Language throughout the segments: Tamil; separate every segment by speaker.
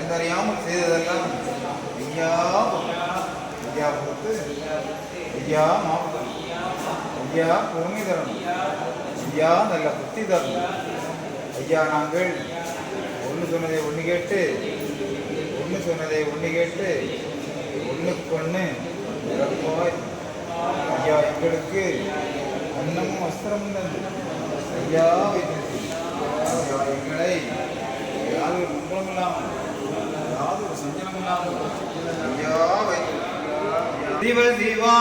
Speaker 1: கண்டறியாமல் செய்ததெல்லாம் ஐயா ஐயா பொறுத்து ஐயா மாப்பு ஐயா பொறுமை தரணும் ஐயா நல்ல புத்தி தரணும். ஐயா நாங்கள் ஒன்று சொன்னதை ஒன்று கேட்டு ஒன்று சொன்னதை ஒன்று கேட்டு ஒன்றுக்கு ஒன்று சிறப்பாய் ஐயா எங்களுக்கு அன்னமும் வஸ்திரமும் தந்து. ஐயா வைத்திருக்கிறீர். ஐயா எங்களை யாரும் கும்பலம் இல்லாமல் சிவ சிவா.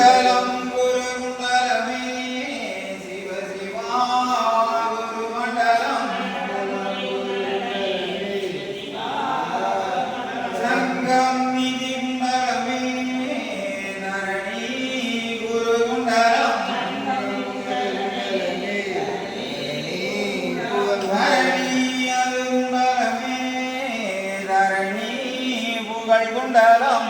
Speaker 1: மண்டலம் குரு மண்டலமே சிவ சிவா குரு மண்டலம். சங்கம் நிதி
Speaker 2: மண்டலமே
Speaker 1: தரணி குரு புகழ் குண்டலம்.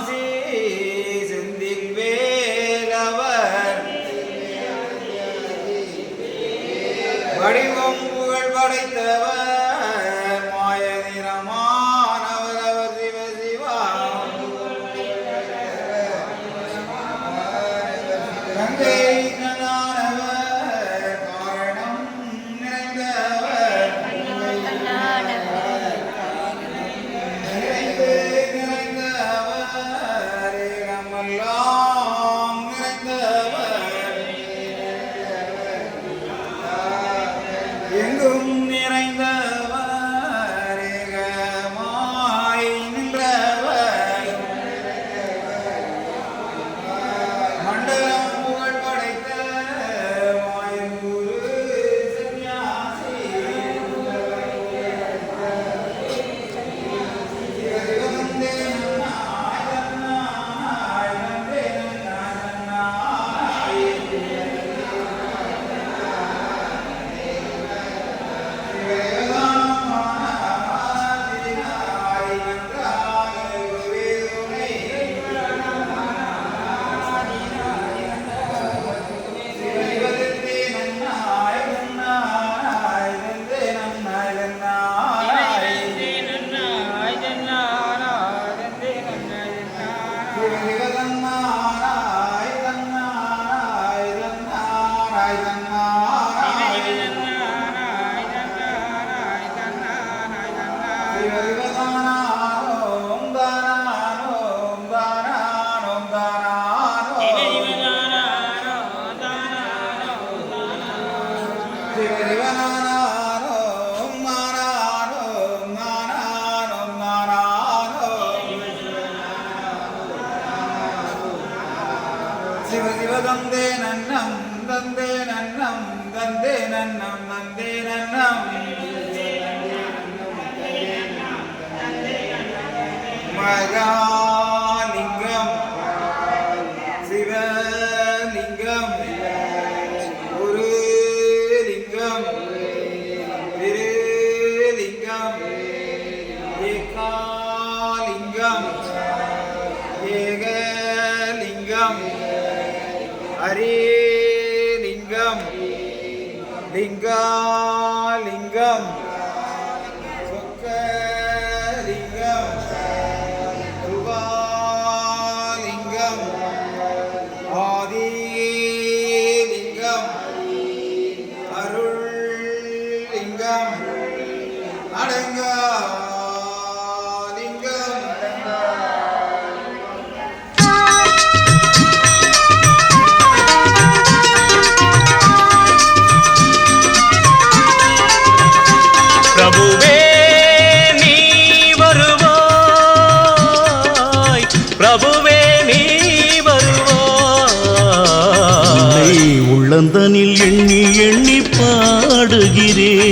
Speaker 1: しい que esperamos.